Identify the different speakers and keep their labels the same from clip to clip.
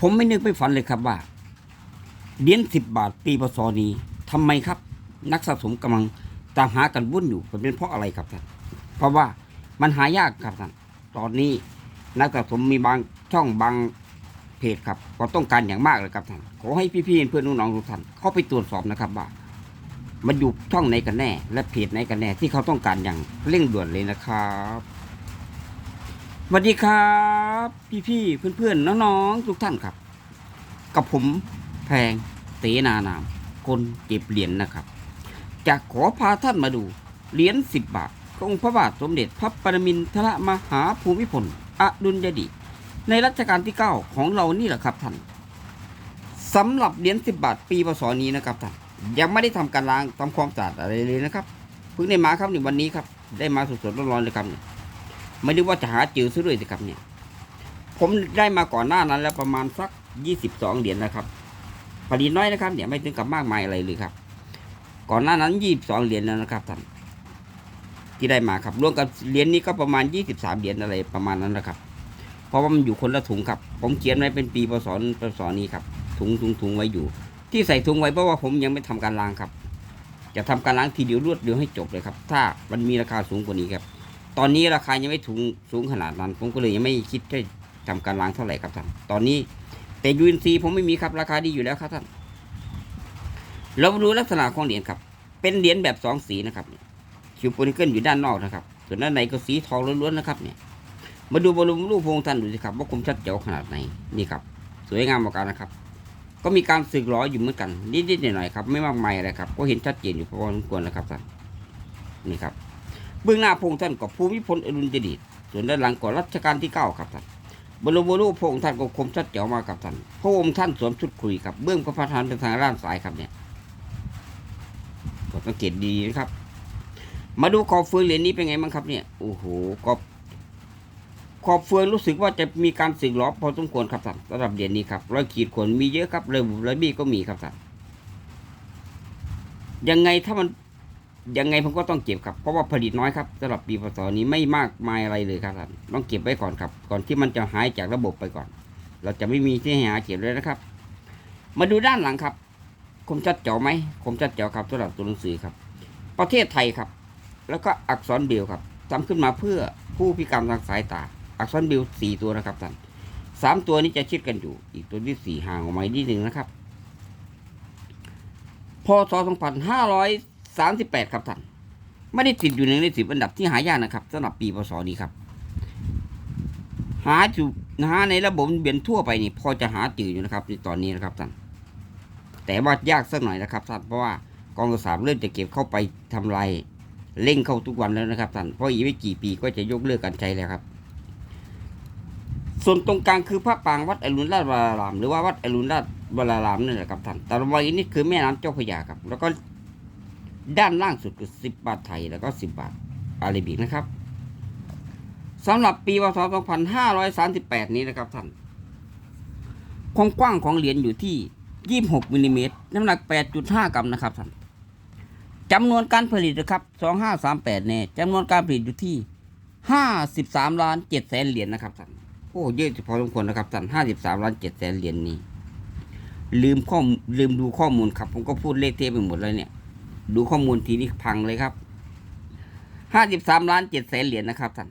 Speaker 1: ผมไม่นึกไม่ฝันเลยครับว่าเหรียญสิบบาทปีพศนี้ทำไมครับ นักสะสมกำลังตามหากันวุ่นอยู่มันเป็นเพราะอะไรครับท่านเพราะว่ามันหายากครับท่านตอนนี้นักสะสมมีบางช่องบางเพจครับก็ต้องการอย่างมากเลยครับท่านขอให้พี่ๆเพื่อนน้องๆทุกท่านเข้าไปตรวจสอบนะครับว่ามันอยู่ช่องไหนกันแน่ และเพจไหนกันแน่ ที่เขาต้องการอย่างเร่งด่วนเลยนะครับ สวัสดีครับ พี่ๆเพื่อนๆน้องๆทุกท่านครับ กับผมแพงเสนานาม คนเก็บเหรียญนะครับ จะขอพาท่านมาดูเหรียญสิบบาทของค์พระบาทสมเด็จพระปรมินทรมหาภูมิพลอดุลยเดชในรัชกาลที่9ของเรานี่แหละครับท่านสำหรับเหรียญสิบบาทปีพศนี้นะครับท่านยังไม่ได้ทำการล้างทำความสะอาดอะไรเลยนะครับเพิ่งได้มาครับในวันนี้ครับได้มาสดๆร้อนๆเลยครับเนี่ย ไม่ได้ว่าจะหาเจอซะด้วยสิครับเนี่ย ผมได้มาก่อนหน้านั้น แล้วประมาณสักยี่สิบสองเหรียญนะครับผลิตน้อยนะครับ เนี่ยไม่ถึงกับมากมายอะไรเลยครับ ก่อนหน้านั้นยี่สิบสองเหรียญแล้วนะครับท่านที่ได้มาครับรวมกับเหรียญนี้ก็ประมาณยี่สิบสามเหรียญอะไรประมาณนั้นนะครับ เพราะว่ามันอยู่คนละถุงครับ ผมเขียนไว้เป็นปีพศพศนี้ครับถุงถุงถุงไว้อยู่ ที่ใส่ถุงไว้เพราะว่าผมยังไม่ทำการล้างครับ จะทำการล้างทีเดียวรวดเดียวให้จบเลยครับ ถ้ามันมีราคาสูงกว่านี้ครับ ตอนนี้ราคายังไม่ถุงสูงขนาดนั้น ผมก็เลยยังไม่คิดจะทำการล้างเท่าไหร่ครับท่าน ตอนนี้แต่ยูนซีผมไม่มีครับราคาดีอยู่แล้วครับท่าน เรามาดูลักษณะของเหรียญครับ เป็นเหรียญแบบสองสีนะครับคิวโปนิเกิลอยู่ด้านนอกนะครับ ส่วนด้านในก็สีทองล้วนๆนะครับเนี่ย มาดูบอลลูนรูปพงท่านดูสิครับว่าคมชัดเจ๋วขนาดไหนนี่ครับ สวยงามมือนกันนะครับ ก็มีการสึกหล้ออยู่เหมือนกันนิดๆหน่อยๆครับไม่มากมายอะไรครับ ก็เห็นชัดเจนอยู่พอสมควรนะครับท่านนี่ครับ เบื้องหน้าพงค์ท่านก็ภูมิพลอดุลยเดชส่วนด้านหลังก็รัชกาลที่เก้าครับท่านบรมรูปพระองค์ท่านก็คมชัดเจ๋วมากับท่านพระองค์ท่านสวมชุดคุยครับเบื้องพระประธานเป็นทางด้านซ้ายครับเนี่ยก็สังเกตดีนะครับ มาดูขอบเฟืองเหรียญนี้เป็นไงบ้างครับเนี่ยโอ้โหขอบขอบเฟืองรู้สึกว่าจะมีการสึกหล้อพอสมควรครับท่านสำหรับเหรียญนี้ครับรอยขีดข่วนมีเยอะครับเลยเลยบี้ก็มีครับท่านยังไงถ้ามัน ยังไงผมก็ต้องเก็บครับ เพราะว่าผลิตน้อยครับสำหรับปีพศนี้ไม่มากมายอะไรเลยครับท่านต้องเก็บไว้ก่อนครับ ก่อนที่มันจะหายจากระบบไปก่อน เราจะไม่มีที่ให้หาเก็บเลยนะครับ มาดูด้านหลังครับ คมชัดเจ๋อไหมคมชัดเจ๋อครับสำหรับตัวหนังสือครับ ประเทศไทยครับ แล้วก็อักษรเบลครับทำขึ้นมาเพื่อผู้พิการทางสายตา อักษรเบลสี่ตัวนะครับท่านสามตัวนี้จะชิดกันอยู่ อีกตัวที่สี่ห่างออกมาอีกนิดหนึ่งนะครับพศ สามสิบแปดครับท่านไม่ได้ติดอยู่ในสิบอันดับที่หายากนะครับสำหรับปีพศนี้ครับ หาอยู่หาในระบบเบียนทั่วไปนี่พอจะหาจืดอยู่นะครับในตอนนี้นะครับท่านแต่ว่ายากสักหน่อยนะครับท่านเพราะว่ากองกระสาบเริ่มจะเก็บเข้าไปทำลายเร่งเข้าทุกวันแล้วนะครับท่านเพราะอีกไม่กี่ปีก็จะยกเลิกการใช้แล้วครับ ส่วนตรงกลางคือพระปรางวัดอรุณราชวราราม หรือว่าวัดอรุณราชวรารามนั่นแหละครับท่านแต่ระว่างนี้คือแม่น้ำเจ้าพระยาครับ แล้วก็ ด้านล่างสุดคือ 10 บาทไทยแล้วก็ 10 บาทอาราบิกนะครับสำหรับปีพศ2538 นี้นะครับท่านความกว้างของเหรียญอยู่ที่ 26มิลลิเมตรน้ำหนัก 8.5 กรัมนะครับท่านจำนวนการผลิตนะครับ2538เนี่ยจำนวนการผลิตอยู่ที่ 53ล้าน7แสนเหรียญนะครับท่านโอ้เยอะพอสมควรนะครับท่าน53ล้าน7แสนเหรียญนี้ลืมข้อมลืมดูข้อมูลครับ ผมก็พูดเลขเทไปหมดเลยเนี่ย ดูข้อมูลทีนี้พังเลยครับห้าสิบสามล้านเจ็ดแสนเหรียญนะครับท่าน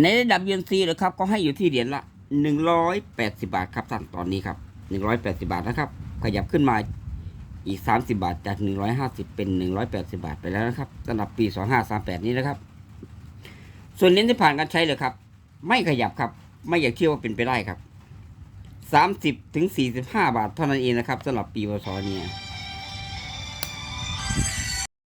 Speaker 1: ในระดับยูนซีเลยครับก็ให้อยู่ที่เหรียญละหนึ่งร้อยแปดสิบาทครับท่านตอนนี้ครับหนึ่งร้อยแปดสิบาทนะครับ ขยับขึ้นมาอีกสามสิบาทจากหนึ่งร้อยห้าสิบเป็นหนึ่งร้อยแปดสิบาทไปแล้วนะครับสำหรับปีสองห้าสามแปดนี้นะครับ ส่วนเหรียญที่ผ่านการใช้เลยครับ ไม่ขยับครับ ไม่อยากเชื่อว่าเป็นไปได้ครับ สามสิบถึงสี่สิบห้าบาทเท่านั้นเองนะครับสำหรับปีพศเนี่ย